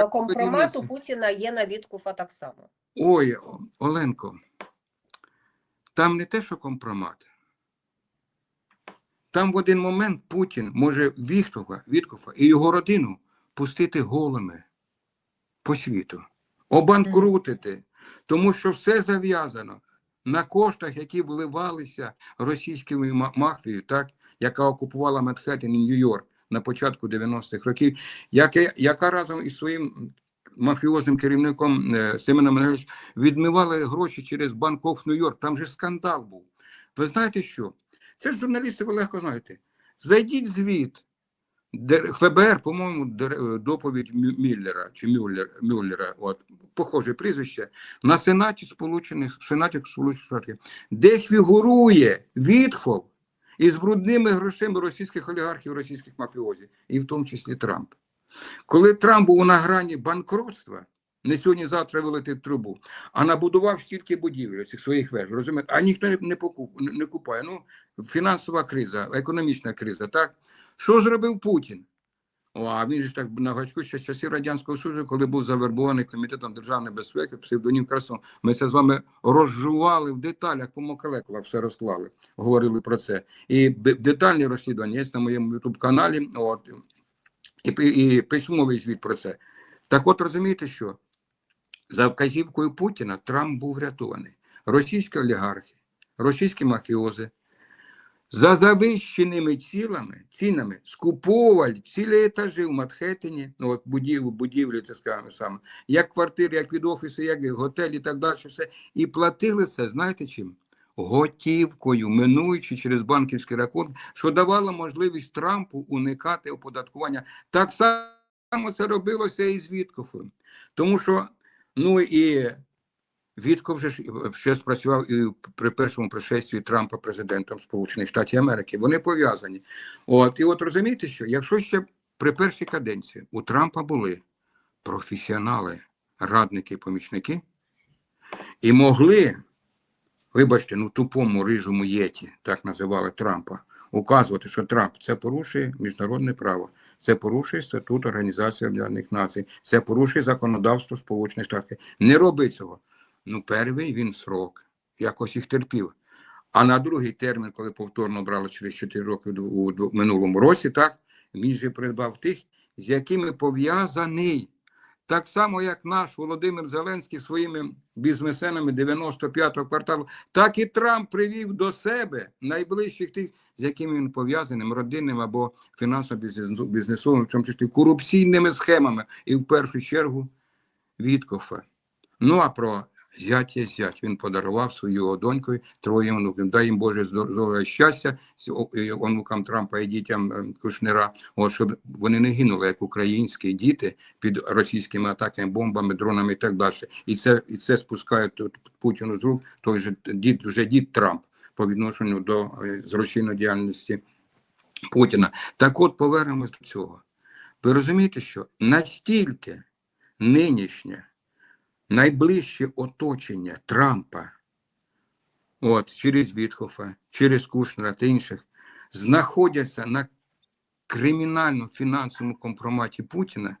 е, компромат у. Путіна є на Віткуфа так само. Ой, Оленко, там не те, що компромат. Там в один момент Путін може Віхтова, Віткофа і його родину пустити голими по світу, обанкрутити, тому що все зав'язано на коштах, які вливалися російською мафією, так, яка окупувала Манхеттен і Нью-Йорк на початку 90-х років, яке, яка разом із своїм мафіозним керівником е, Семеном Менгелевичем відмивали гроші через New York. Там же скандал був. Ви знаєте що? Це ж журналісти ви легко знаєте. Зайдіть звіт. ФБР, по-моєму, е, доповідь Міллера чи Мюллер, Мюллера, от похоже прізвище, на Сенаті Сполучених Сенаті Сполучених Штатів, де фігурує Вітхов із брудними грошима російських олігархів, російських мафіозів, і в тому числі Трамп. Коли Трамп був на грані банкротства, не сьогодні-завтра вилетить трубу, а набудував стільки будівель цих своїх веж, розумієте? А ніхто не, покуп, не купає. Ну, фінансова криза, економічна криза, так? Що зробив Путін? А він ж так на гачку ще з часів Радянського Союзу, коли був завербований Комітетом державної безпеки, псевдонім Красон. Ми це з вами розжували в деталях, по молекулах все розклали, говорили про це. І детальні розслідування є на моєму youtube каналі От, і, і письмовий звіт про це. Так от розумієте, що за вказівкою Путіна Трамп був врятований. Російські олігархи, російські мафіози за завищеними цілами, цінами скуповували цілі етажі в Манхеттені, ну, от будівлі, будівлі, це скажемо саме, як квартири, як від офісу, як готелі і так далі, все. І платили це, знаєте чим? Готівкою, минуючи через банківський рахунок, що давало можливість Трампу уникати оподаткування. Так само це робилося і з Віткофом. Тому що, ну і Вітков вже ж ще спрацював і при першому пришестві Трампа президентом Сполучених Штатів Америки. Вони пов'язані. От і от розумієте, що якщо ще при першій каденції у Трампа були професіонали, радники помічники, і могли, вибачте, ну тупому рижому єті, так називали Трампа, указувати, що Трамп це порушує міжнародне право, це порушує статут Організації Об'єднаних Націй, це порушує законодавство Сполучених Штатів. Не роби цього. Ну, перший він срок, якось їх терпів. А на другий термін, коли повторно брали через 4 роки у, минулому році, так, він же придбав тих, з якими пов'язаний. Так само, як наш Володимир Зеленський своїми бізнесменами 95-го кварталу, так і Трамп привів до себе найближчих тих, з якими він пов'язаним, родинним або фінансово-бізнесовим, в тому числі корупційними схемами, і в першу чергу Віткофа. Ну а про зять є зять. Він подарував свою доньку троє онукам. Дай їм Боже здоров'я щастя онукам Трампа і дітям е, Кушнера, от, щоб вони не гинули як українські діти під російськими атаками, бомбами, дронами і так далі. І це, і це спускає тут Путіну з рук той же дід, вже дід Трамп по відношенню до е, злочинної діяльності Путіна. Так от повернемось до цього. Ви розумієте, що настільки нинішнє найближче оточення Трампа, от через Вітхофа, через Кушнера та інших, знаходяться на кримінально-фінансовому компроматі Путіна,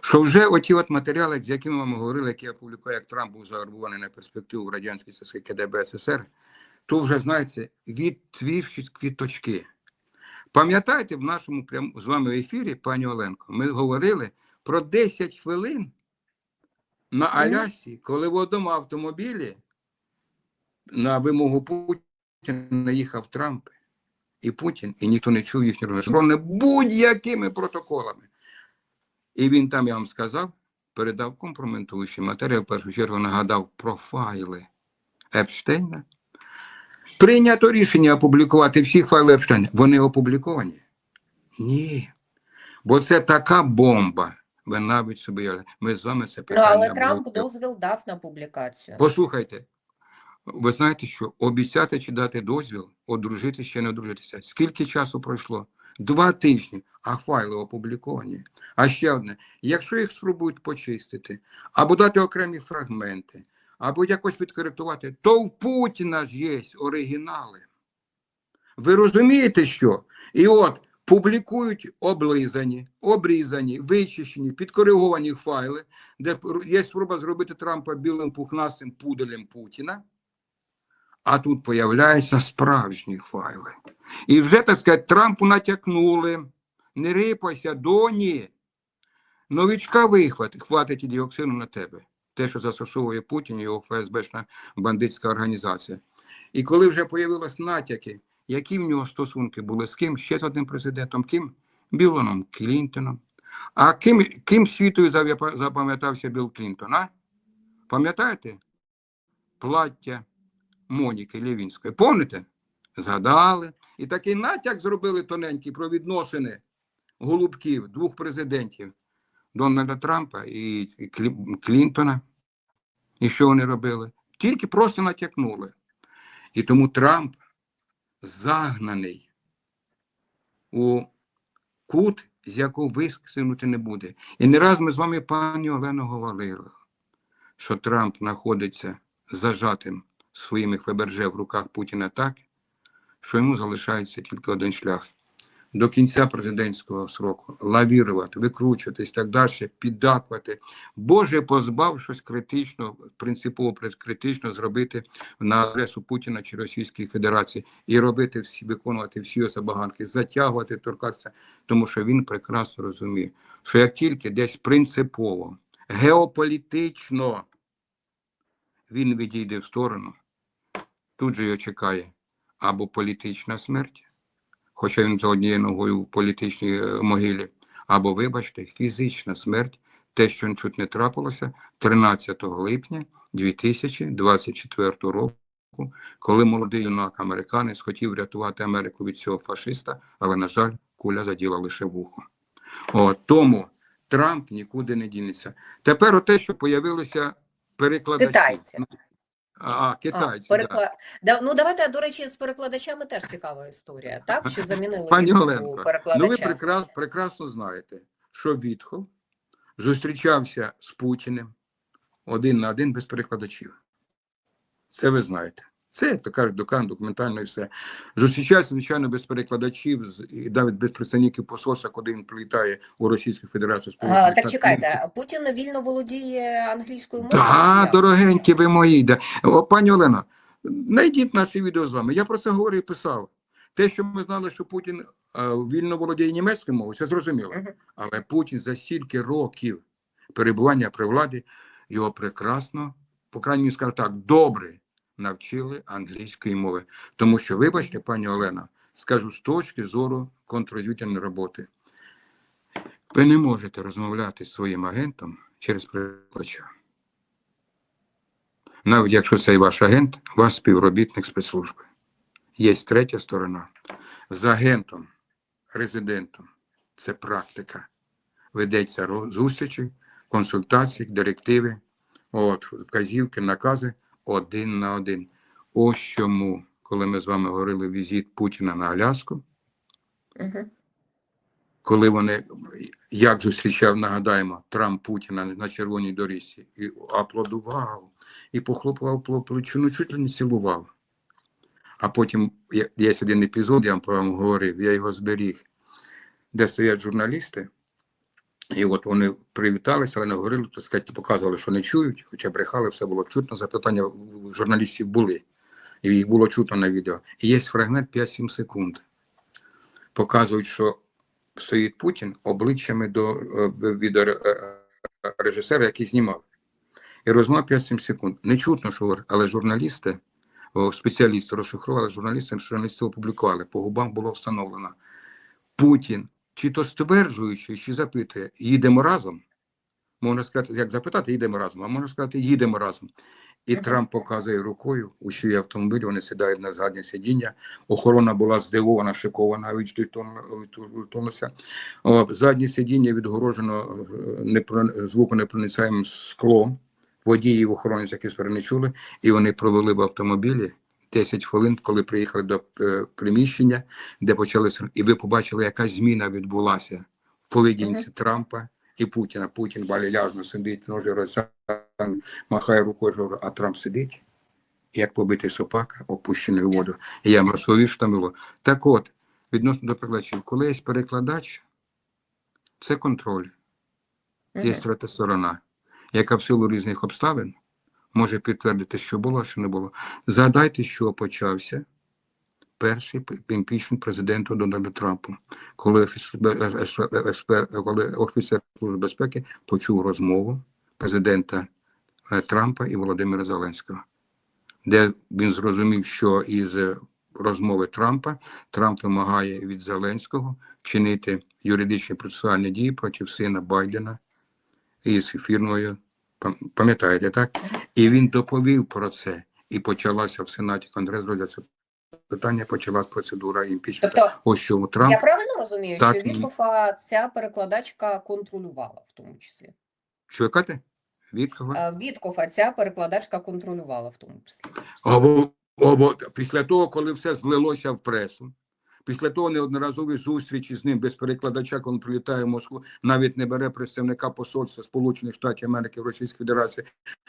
що вже оті от матеріали, з якими вам говорили, які я публікую, як Трамп був завербований на перспективу в радянській СССР КДБ СССР, то вже, знаєте, відцвівшись квіточки. Пам'ятаєте, в нашому прям з вами ефірі, пані Оленко, ми говорили про 10 хвилин на Алясі, коли в одному автомобілі на вимогу Путіна їхав Трамп і Путін, і ніхто не чув їхнього розмови будь-якими протоколами. І він там, я вам сказав, передав компрометуючий матеріал, в першу чергу нагадав про файли Епштейна. Прийнято рішення опублікувати всі файли Епштейна. Вони опубліковані? Ні. Бо це така бомба. Ви навіть собі ми з вами це питання. але Трамп дозвіл дав на публікацію. Послухайте, ви знаєте, що обіцяти чи дати дозвіл, одружитися чи не одружитися. Скільки часу пройшло? Два тижні, а файли опубліковані. А ще одне: якщо їх спробують почистити, або дати окремі фрагменти, або якось підкоректувати, то в Путіна ж є оригінали. Ви розумієте, що? І от публікують облизані, обрізані, вичищені, підкориговані файли, де є спроба зробити Трампа білим пухнастим пуделем Путіна. А тут появляються справжні файли. І вже, так сказати, Трампу натякнули. Не рипайся, доні. Новичка вихват, хватить діоксину на тебе. Те, що застосовує Путін і його ФСБшна бандитська організація. І коли вже появились натяки, які в нього стосунки були з ким? Ще з одним президентом, ким? Білоном Клінтоном. А ким, ким світою запам'ятався Білл Клінтон? А? Пам'ятаєте? Плаття Моніки Лєвінської. Помните? Згадали. І такий натяк зробили тоненький про відносини голубків двох президентів Дональда Трампа і Клінтона. І що вони робили? Тільки просто натякнули. І тому Трамп загнаний у кут, з якого вискинути не буде. І не раз ми з вами, пані Олено, говорили, що Трамп знаходиться зажатим своїми ФБРЖ в руках Путіна так, що йому залишається тільки один шлях. До кінця президентського сроку. Лавірувати, викручуватись так далі, піддакувати. Боже, позбав щось критично, принципово критично зробити на адресу Путіна чи Російської Федерації. І робити всі, виконувати всі його забаганки, затягувати, торкатися, тому що він прекрасно розуміє, що як тільки десь принципово, геополітично він відійде в сторону, тут же його чекає або політична смерть, хоча він за однією ногою в політичній е, могилі, або, вибачте, фізична смерть, те, що чуть не трапилося 13 липня 2024 року, коли молодий юнак американець хотів врятувати Америку від цього фашиста, але, на жаль, куля заділа лише вухо. От, тому Трамп нікуди не дінеться. Тепер те, що появилися перекладачі. Китайці. А, А, китайці, да. перекла- да, ну давайте, до речі, з перекладачами теж цікава історія, так? Що замінили Пані Оленко, ну ви прекрас, прекрасно знаєте, що Вітхов зустрічався з Путіним один на один без перекладачів. Це ви знаєте. Це, як то кажуть, докан, документально і все. Зустрічається, звичайно, без перекладачів і навіть без представників посольства, коли він прилітає у Російську Федерацію. Сполучених так чекайте, Путін вільно володіє англійською мовою? Так, дорогенькі ви мої. Да. О, пані Олено, знайдіть наше відео з вами. Я про це говорив і писав. Те, що ми знали, що Путін е, вільно володіє німецькою мовою, це зрозуміло. Але Путін за стільки років перебування при владі його прекрасно, по крайній скажу так, добре навчили англійської мови. Тому що, вибачте, пані Олена, скажу з точки зору контррозвідувальної роботи. Ви не можете розмовляти з своїм агентом через перекладача. Навіть якщо цей ваш агент, ваш співробітник спецслужби. Є третя сторона. З агентом, резидентом. Це практика. Ведеться зустрічі, консультації, директиви, от, вказівки, накази один на один. Ось чому, коли ми з вами говорили візит Путіна на Аляску, Мгм. коли вони як зустрічав, нагадаємо, Трамп Путіна на червоній доріжці, і аплодував, і похлопував по плечу, ну чуть ли не цілував. А потім є, є один епізод, я вам про вам говорив, я його зберіг, де стоять журналісти, і от вони привіталися, але не говорили, так сказати, показували, що не чують, хоча брехали, все було чутно. Запитання журналістів були, і їх було чутно на відео. І є фрагмент 5-7 секунд. Показують, що стоїть Путін обличчями до е, відеорежисера, який знімав. І розмова 5-7 секунд. Не чутно, що але журналісти, спеціалісти розшифрували, журналісти, журналісти опублікували, по губам було встановлено. Путін, чи то стверджуючи, чи запитує, їдемо разом. Можна сказати, як запитати, їдемо разом, а можна сказати, їдемо разом. І Трамп показує рукою у свій автомобіль, вони сідають на заднє сидіння. Охорона була здивована, шикована, відтонулася. Заднє сидіння відгорожено е, непро- звуконепроницаємим склом. Водії в охороні якісь не чули, і вони провели в автомобілі 10 хвилин, коли приїхали до е, приміщення, де почалися, і ви побачили, яка зміна відбулася в поведінці Трампа і Путіна. Путін валіляжно сидить, ножі розтягнуті, махає рукою, а Трамп сидить, як побитий собака, опущений у воду. І я вам розповів, що там було. Так от, відносно до перекладачів. Коли є перекладач, це контроль. Є третя сторона, яка в силу різних обставин може підтвердити, що було, а що не було. Згадайте, що почався перший імпічмент президенту Дональду Трампу, коли бе- е- е- експер- коли офіцер Служби безпеки почув розмову президента е, Трампа і Володимира Зеленського, де він зрозумів, що із е, розмови Трампа Трамп вимагає від Зеленського чинити юридичні процесуальні дії проти сина Байдена із фірмою. Пам- Пам'ятаєте, так? І він доповів про це. І почалася в Сенаті Конгрес розгляд питання, почалась процедура імпічменту. Тобто, Ось що Трамп. я правильно розумію, Так, що ні. Ця перекладачка контролювала в тому числі? Що ви кажете? Віткова? Е, Віткофа ця перекладачка контролювала в тому числі. Обо, обо, після того, коли все злилося в пресу, після того неодноразові зустрічі з ним без перекладача, коли він прилітає в Москву, навіть не бере представника посольства Сполучених Штатів Америки в Російській Федерації,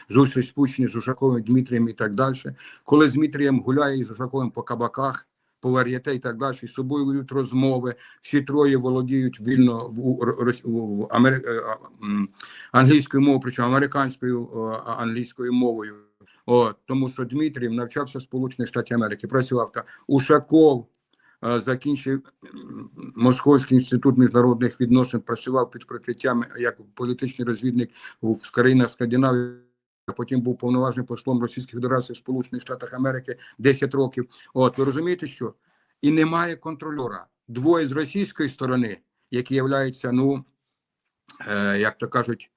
зустріч спущені з Ушаковим Дмитрієм і так далі. Коли з Дмитрієм гуляє із Ушаковим по кабаках, по вар'єте і так далі, з собою ведуть розмови, всі троє володіють вільно в, в, в Амери- е, англійською мовою, причому американською е, англійською мовою. От, тому що Дмитрів навчався в Сполучених Штатів Америки, працював там. Ушаков закінчив Московський інститут міжнародних відносин, працював під прикриттям як політичний розвідник в країнах Скандинавії. Потім був повноважним послом Російської Федерації в Сполучених Штатах Америки 10 років. От ви розумієте, що і немає контрольора. Двоє з російської сторони, які являються, ну е, як то кажуть,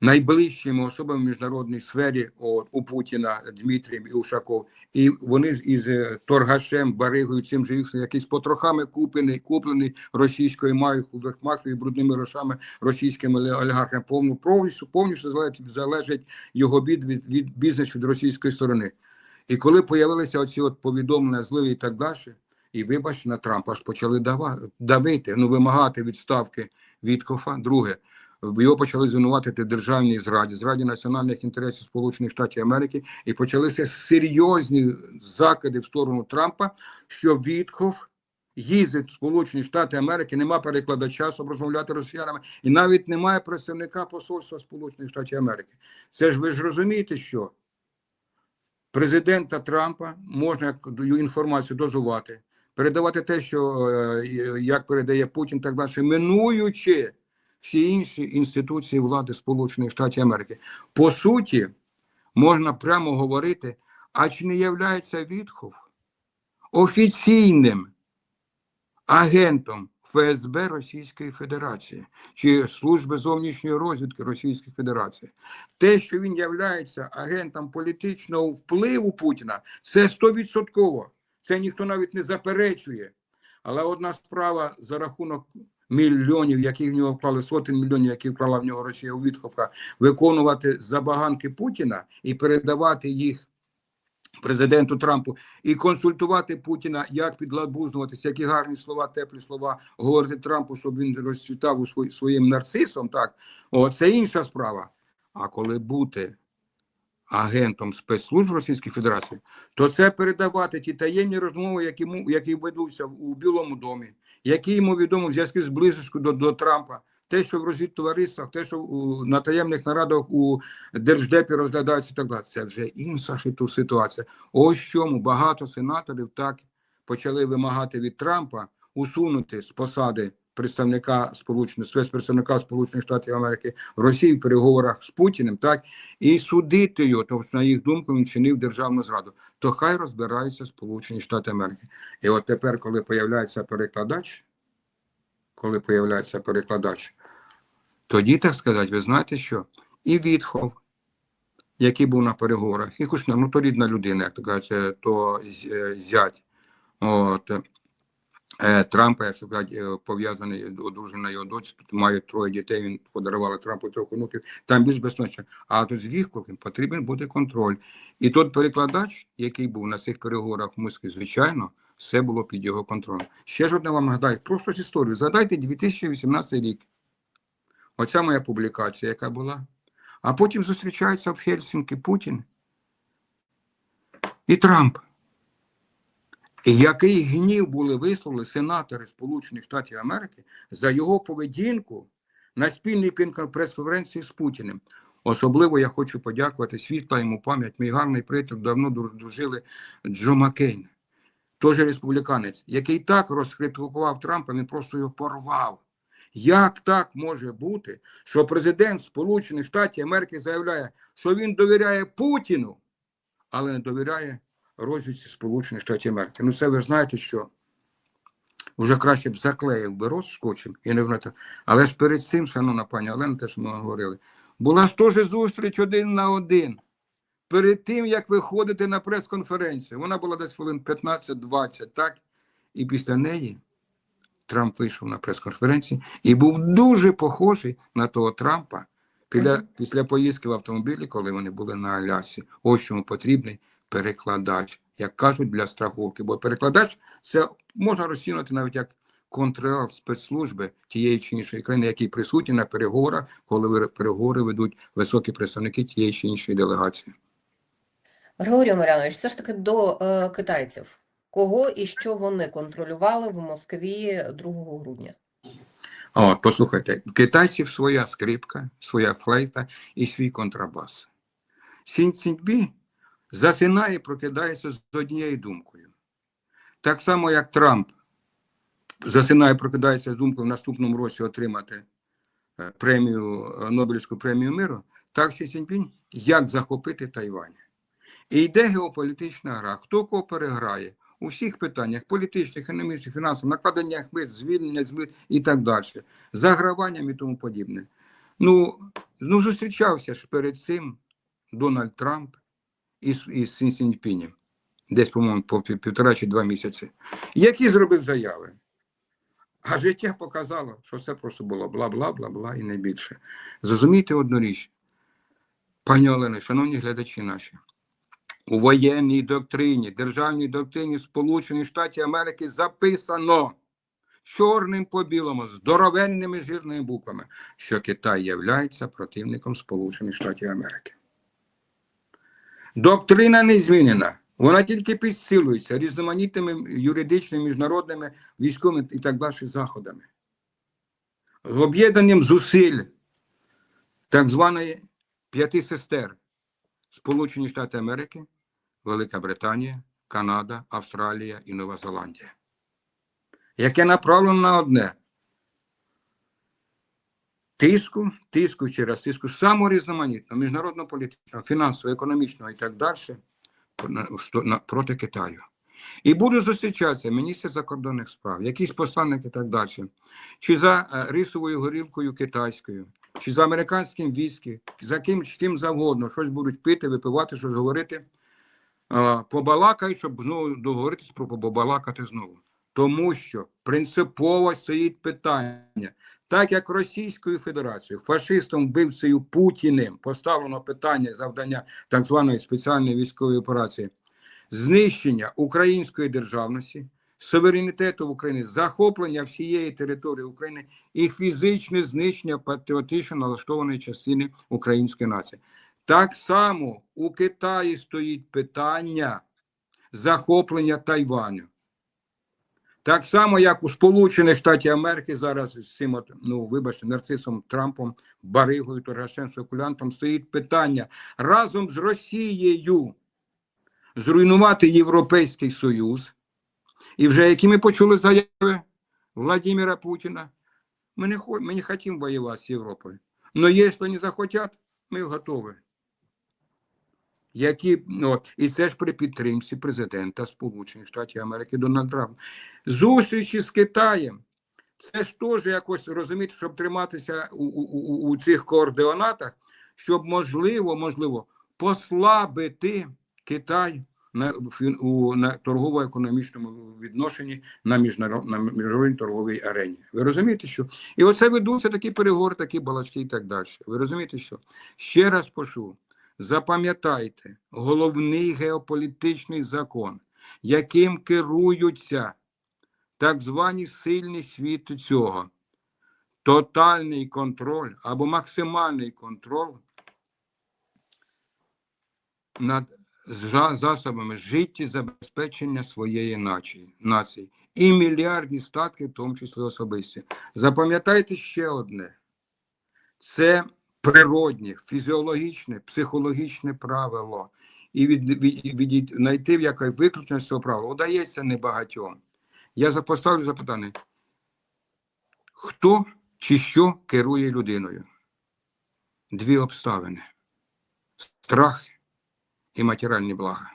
найближчими особами в міжнародній сфері от, у Путіна Дмитрієм і Ушаков. І вони із е, торгашем, баригою, цим же їх якийсь потрохами куплений, куплений російською мафією, мафією, брудними грошами російськими олігархами. Повну повністю повністю залежить, залежить його бід від, від бізнесу від російської сторони. І коли появилися оці от повідомлення зливі і так далі, і вибач Трампа аж почали дава, давити, ну вимагати відставки Віткофа. Друге, в його почали звинуватити державній зраді, зраді національних інтересів Сполучених Штатів Америки, і почалися серйозні закиди в сторону Трампа, що Віткоф їздить в Сполучені Штати Америки, нема перекладача, щоб розмовляти росіянами, і навіть немає представника посольства Сполучених Штатів Америки. Це ж ви ж розумієте, що президента Трампа можна інформацію дозувати, передавати те, що е, як передає Путін, так далі, минуючи всі інші інституції влади Сполучених Штатів Америки. По суті, можна прямо говорити, а чи не являється Вітхов офіційним агентом ФСБ Російської Федерації чи Служби зовнішньої розвідки Російської Федерації. Те, що він являється агентом політичного впливу Путіна, це стовідсотково. Це ніхто навіть не заперечує. Але одна справа за рахунок мільйонів, які в нього вклали, сотень мільйонів, які вклала в нього Росія у Вітховка, виконувати забаганки Путіна і передавати їх президенту Трампу і консультувати Путіна, як підлабузнуватися, які гарні слова, теплі слова говорити Трампу, щоб він розцвітав у свої- своїм нарцисом. Так, о, це інша справа. А коли бути агентом спецслужб Російської Федерації, то це передавати ті таємні розмови, які, які ведуться у Білому домі, які йому відомо в зв'язку з близькістю до, до Трампа. Те, що в розвідтовариствах, те, що у, на таємних нарадах у Держдепі розглядається і так далі, це вже інша ситуація. Ось чому багато сенаторів так почали вимагати від Трампа усунути з посади представника Сполучених спецпредставника Сполучених Штатів Америки в Росії в переговорах з Путіним, так і судити його. Тобто, на їх думку, він чинив державну зраду. То хай розбираються Сполучені Штати Америки. І от тепер, коли появляється перекладач, коли появляється перекладач, тоді, так сказати, ви знаєте що? І Вітхов, який був на переговорах, і Кушнер, ну то рідна людина, як то кажуть, е, то е, зять. От, Трампа, як то кажуть, е, пов'язаний, одружений на його дочці, тут мають троє дітей, він подарували Трампу трьох онуків, там більш безпечно. А тут з Віховим потрібен буде контроль. І той перекладач, який був на цих переговорах в Москві, звичайно, все було під його контролем. Ще ж одне вам нагадаю, просто ж історію. Згадайте 2018 рік. Оця моя публікація, яка була. А потім зустрічаються в Хельсінки Путін і Трамп. Який гнів були висловили сенатори Сполучених Штатів Америки за його поведінку на спільній прес-конференції з Путіним. Особливо я хочу подякувати світла йому пам'ять. Мій гарний приятель давно дружили Джо Маккейн, теж республіканець, який так розкритикував Трампа, він просто його порвав. Як так може бути, що президент Сполучених Штатів Америки заявляє, що він довіряє Путіну, але не довіряє розвідці Сполучених Штатів Америки? Ну, це ви знаєте, що вже краще б заклеїв би роз скотчем і не вгнати. Але ж перед цим, шановна пані Олена, те, що ми говорили, була ж теж зустріч один на один. Перед тим, як ви ходите на прес-конференцію, вона була десь хвилин 15-20, так? І після неї Трамп вийшов на прес-конференції і був дуже похожий на того Трампа після, після поїздки в автомобілі, коли вони були на Алясі. Ось чому потрібний перекладач, як кажуть, для страховки. Бо перекладач це можна розцінювати навіть як контролер спецслужби тієї чи іншої країни, який присутній на переговорах, коли переговори ведуть високі представники тієї чи іншої делегації. Григорій Омелянович, все ж таки до е, китайців. Кого і що вони контролювали в Москві 2 грудня? От, послухайте, китайців своя скрипка, своя флейта і свій контрабас. Сінь Ціньбі засинає прокидається з однією думкою. Так само, як Трамп засинає прокидається з думкою в наступному році отримати е, премію, е, Нобелівську премію миру, так Сі Ціньпінь, як захопити Тайвань. І йде геополітична гра. Хто кого переграє у всіх питаннях політичних, економічних, фінансових, накладеннях мит, звільнення з мит і так далі, заграванням і тому подібне. Ну, ну зустрічався ж перед цим Дональд Трамп із, із десь, по-моєму, по півтора чи два місяці, які зробив заяви. А життя показало, що це просто було бла-бла-бла-бла і не більше. Зрозумійте одну річ, пані Олено, шановні глядачі наші, у воєнній доктрині, державній доктрині Сполучених Штатів Америки записано чорним по білому, здоровенними жирними буквами, що Китай являється противником Сполучених Штатів Америки. Доктрина не змінена. Вона тільки підсилується різноманітними юридичними, міжнародними, військовими і так далі заходами. З об'єднанням зусиль так званої п'яти сестер Сполучені Штати Америки, Велика Британія, Канада, Австралія і Нова Зеландія, яке направлено на одне тиску, тиску через тиску, саморізноманітного, міжнародного політичного, фінансового, економічного і так далі проти Китаю. І буду зустрічатися міністр закордонних справ, якісь посланники і так далі, чи за е, рисовою горілкою китайською, чи за американським віскі, за ким, ким завгодно, щось будуть пити, випивати, щось говорити, побалакають, щоб знову договоритись про побалакати знову. Тому що принципово стоїть питання, так як Російською Федерацією, фашистом вбивцею Путіним поставлено питання завдання так званої спеціальної військової операції, знищення української державності, суверенітету в Україні, захоплення всієї території України і фізичне знищення патріотично налаштованої частини української нації. Так само у Китаї стоїть питання захоплення Тайваню. Так само, як у Сполучених Штатів Америки зараз з цим, ну, вибачте, нарцисом Трампом, Баригою, Торгашем, Спекулянтом стоїть питання разом з Росією зруйнувати Європейський Союз. І вже які ми почули заяви Владимира Путіна, ми не, ми не хотим воевать с Европой. Но если они захотят, ми готові. Які, ну, і це ж при підтримці президента Сполучених Штатів Америки Дональда Трампа. Зустрічі з Китаєм. Це ж теж якось розуміти, щоб триматися у, у, у, цих координатах, щоб можливо, можливо, послабити Китай на, у, на торгово-економічному відношенні на, міжнарод, на міжнародній торговій арені. Ви розумієте, що? І оце ведуться такі переговори, такі балачки і так далі. Ви розумієте, що? Ще раз прошу, запам'ятайте, головний геополітичний закон, яким керуються так звані сильні світу цього, тотальний контроль або максимальний контроль над за засобами життєзабезпечення своєї нації. І мільярдні статки, в тому числі особисті. Запам'ятайте ще одне: це природнє, фізіологічне, психологічне правило. І від, від, від, знайти в яке виключення з цього правила удається небагатьом. Я поставлю запитання: хто чи що керує людиною? Дві обставини: страх і матеріальні блага.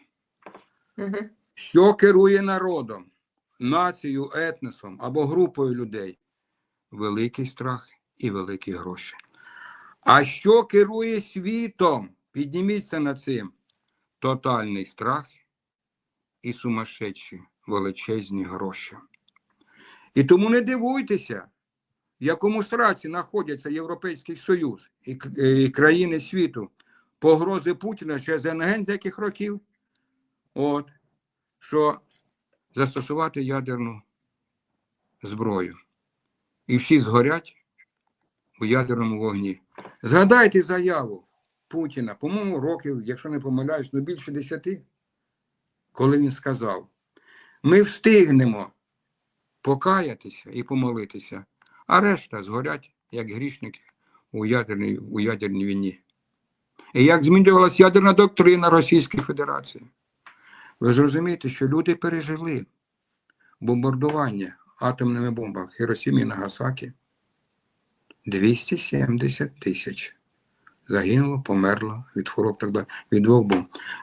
Угу. Що керує народом, нацією, етносом або групою людей? Великий страх і великі гроші. А що керує світом? Підніміться над цим. Тотальний страх і сумасшедші величезні гроші. І тому не дивуйтеся, в якому сраці знаходяться Європейський Союз і, е, і країни світу. Погрози Путіна ще НГН з років? От, що застосувати ядерну зброю. І всі згорять у ядерному вогні. Згадайте заяву Путіна, по-моєму, років, якщо не помиляюсь, ну більше десяти, коли він сказав: ми встигнемо покаятися і помолитися, а решта згорять, як грішники у ядерній, у ядерній війні. І як змінювалася ядерна доктрина Російської Федерації. Ви зрозумієте, що люди пережили бомбардування атомними бомбами Хіросімі і Нагасакі. 270 тисяч. Загинуло, померло від хвороб так далі, від бомб.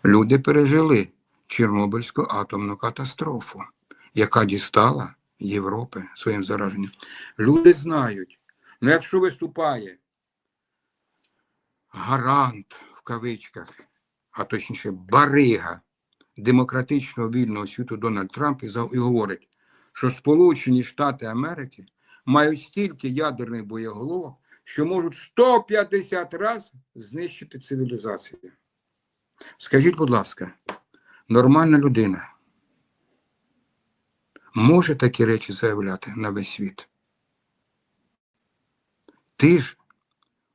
Люди пережили Чорнобильську атомну катастрофу, яка дістала Європи своїм зараженням. Люди знають, ну якщо виступає гарант в кавичках, а точніше барига демократичного вільного світу Дональд Трамп і говорить, що Сполучені Штати Америки мають стільки ядерних боєголовок, що можуть 150 разів знищити цивілізацію. Скажіть, будь ласка, нормальна людина може такі речі заявляти на весь світ? Ти ж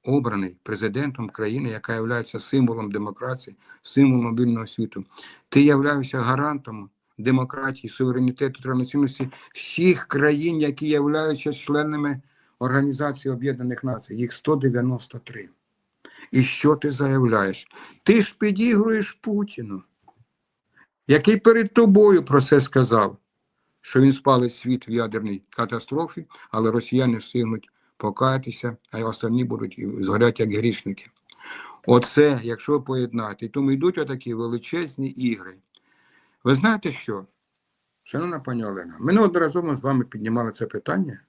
обраний президентом країни, яка є символом демократії, символом вільного світу. Ти являєшся гарантом демократії, суверенітету та національності всіх країн, які являються членами Організації Об'єднаних Націй. Їх 193. І що ти заявляєш? Ти ж підігруєш Путіну, який перед тобою про це сказав, що він спалить світ в ядерній катастрофі, але росіяни встигнуть покаятися, а й останні будуть згорять як грішники. Оце, якщо поєднати, тому йдуть отакі величезні ігри. Ви знаєте що? Шановна пані Олена, ми неодноразово з вами піднімали це питання,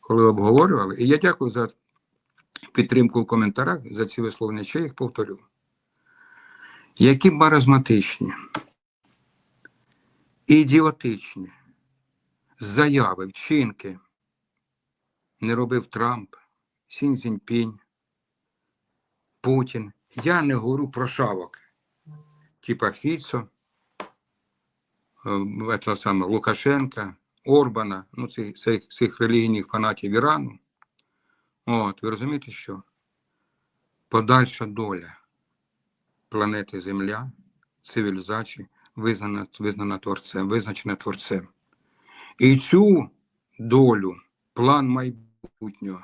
коли обговорювали, і я дякую за підтримку в коментарях, за ці висловлення, ще їх повторю. Які маразматичні, ідіотичні заяви, вчинки не робив Трамп, Сін Цзіньпінь, Путін. Я не говорю про шавок, типа Фіцо, е, це саме Лукашенка, Орбана, ну цих, цих, цих релігійних фанатів Ірану. От, ви розумієте, що подальша доля планети Земля, цивілізації, визнана, визнана творцем, визначена творцем. І цю долю, план майбутнього,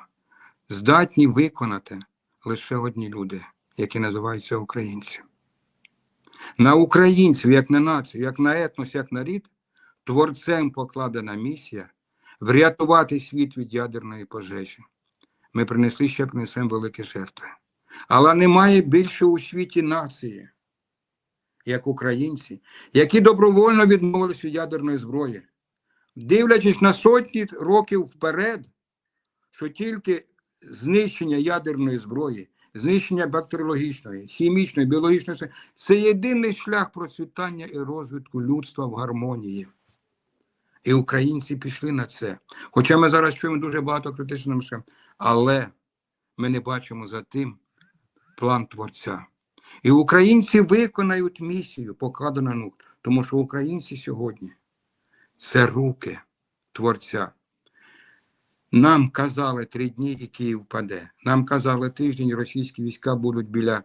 здатні виконати лише одні люди, які називаються українці. На українців, як на націю, як на етнос, як на рід, творцем покладена місія врятувати світ від ядерної пожежі. Ми принесли ще принесемо великі жертви. Але немає більше у світі нації, як українці, які добровольно відмовились від ядерної зброї, дивлячись на сотні років вперед, що тільки знищення ядерної зброї, знищення бактеріологічної, хімічної, біологічної це- єдиний шлях процвітання і розвитку людства в гармонії. І українці пішли на це. Хоча ми зараз чуємо дуже багато критичних мислів, але ми не бачимо за тим план творця. І українці виконають місію, покладену тому що українці сьогодні це руки творця. Нам казали три дні і Київ впаде. Нам казали тиждень, російські війська будуть біля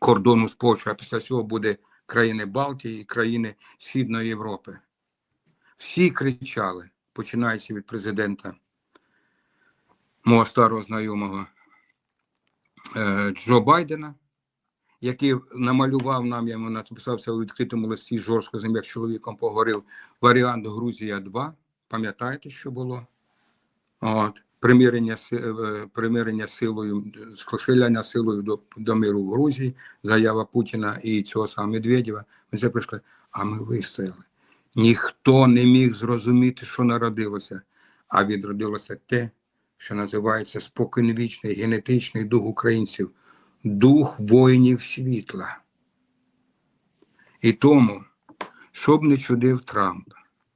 кордону з Польщею, а після цього буде країни Балтії, і країни Східної Європи. Всі кричали, починаючи від президента мого старого знайомого е, Джо Байдена, який намалював нам, я йому написався у відкритому листі жорстко з ним, як чоловіком поговорив, варіант Грузія 2. Пам'ятаєте, що було? Примирення, е, примирення силою, схиляння силою до, до миру в Грузії, заява Путіна і цього самого Медведєва. Ми це прийшли, а ми вистояли. Ніхто не міг зрозуміти, що народилося, а відродилося те, що називається споконвічний генетичний дух українців, дух воїнів світла. І тому, щоб не чудив Трамп,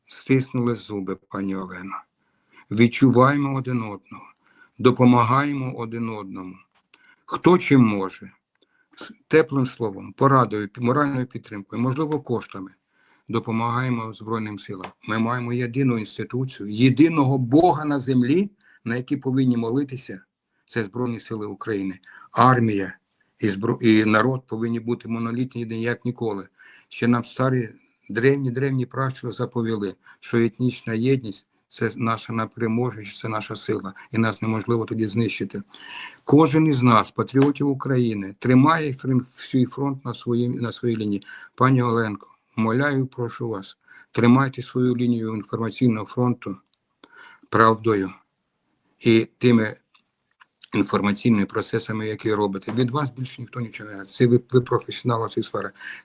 стиснули зуби, пані Олено. Відчуваємо один одного, допомагаємо один одному. Хто чим може, теплим словом, порадою, моральною підтримкою, можливо, коштами. Допомагаємо Збройним силам. Ми маємо єдину інституцію, єдиного Бога на землі, на який повинні молитися. Це Збройні Сили України. Армія і, збро... і народ повинні бути монолітні як ніколи. Ще нам старі древні древні пращури заповіли, що етнічна єдність це наша напереможність, це наша сила, і нас неможливо тоді знищити. Кожен із нас, патріотів України, тримає свій фронт на своїй на своїй лінії. Пані Оленко, моляю, прошу вас, тримайте свою лінію інформаційного фронту правдою і тими інформаційними процесами, які робите. Від вас більше ніхто нічого не. Це ви, ви професіонал у цій.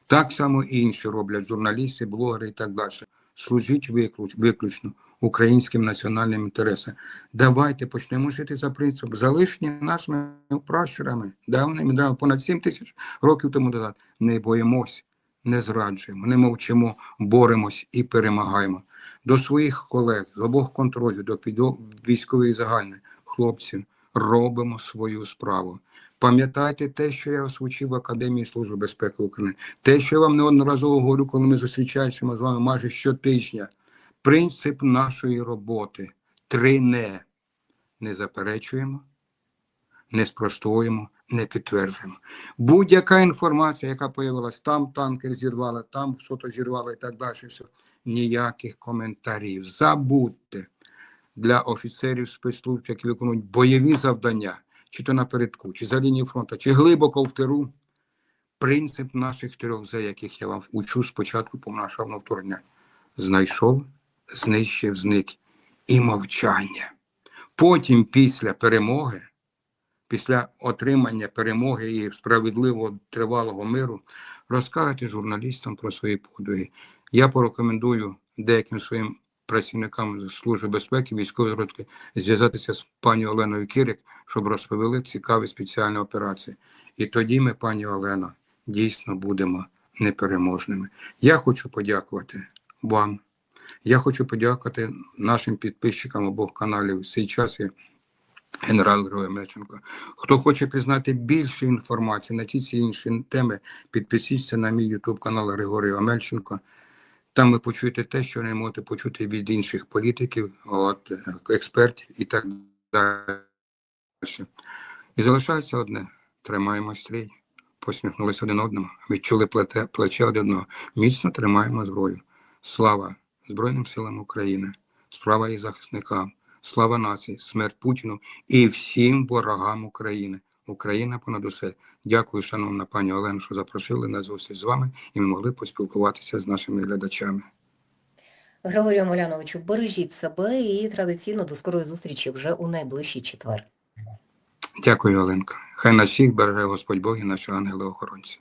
Так само і інші роблять журналісти, блогери і так далі. Служіть виключ, виключно українським національним інтересам. Давайте почнемо жити за принципом. Залишні нашими пращурами, давними, давно, понад 7 тисяч років тому назад. Не боїмось, не зраджуємо, не мовчимо, боремось і перемагаємо. До своїх колег з обох контролів, до військових загальних хлопців, робимо свою справу. Пам'ятайте те, що я озвучив в Академії Служби безпеки України, те, що я вам неодноразово говорю, коли ми зустрічаємося з вами майже щотижня. Принцип нашої роботи три не. Не заперечуємо, не спростуємо, не підтверджуємо. Будь-яка інформація, яка появилась, там танкер зірвали, там що-то зірвало і так далі. Все. Ніяких коментарів. Забудьте для офіцерів спецслужб, які виконують бойові завдання, чи то напередку, чи за лінією фронту, чи глибоко в тиру. Принцип наших трьох, за яких я вам учу спочатку повномасштабного вторгнення. Знайшов, знищив, зник і мовчання. Потім, після перемоги, після отримання перемоги і справедливого тривалого миру, розкажете журналістам про свої подвиги. Я порекомендую деяким своїм працівникам Служби безпеки, військової розвідки зв'язатися з пані Оленою Кирик, щоб розповіли цікаві спеціальні операції. І тоді ми, пані Олено, дійсно будемо непереможними. Я хочу подякувати вам. Я хочу подякувати нашим підписчикам обох каналів. В цей час я генерал Григорій Меченко. Хто хоче пізнати більше інформації на ті ці інші теми, підпишіться на мій YouTube канал Григорій Омельченко. Там ви почуєте те, що не можете почути від інших політиків, от, експертів і так далі. І залишається одне: тримаємо стрій, посміхнулися один одному, відчули плече один одного, міцно тримаємо зброю. Слава Збройним силам України, слава її захисникам, слава нації, смерть Путіну і всім ворогам України. Україна понад усе. Дякую, шановна пані Олена, що запросили на зустріч з вами, і ми могли поспілкуватися з нашими глядачами. Григорію Моляновичу, бережіть себе і традиційно до скорої зустрічі вже у найближчий четвер. Дякую, Оленко. Хай нас всіх береже Господь Бог і наші ангели-охоронці.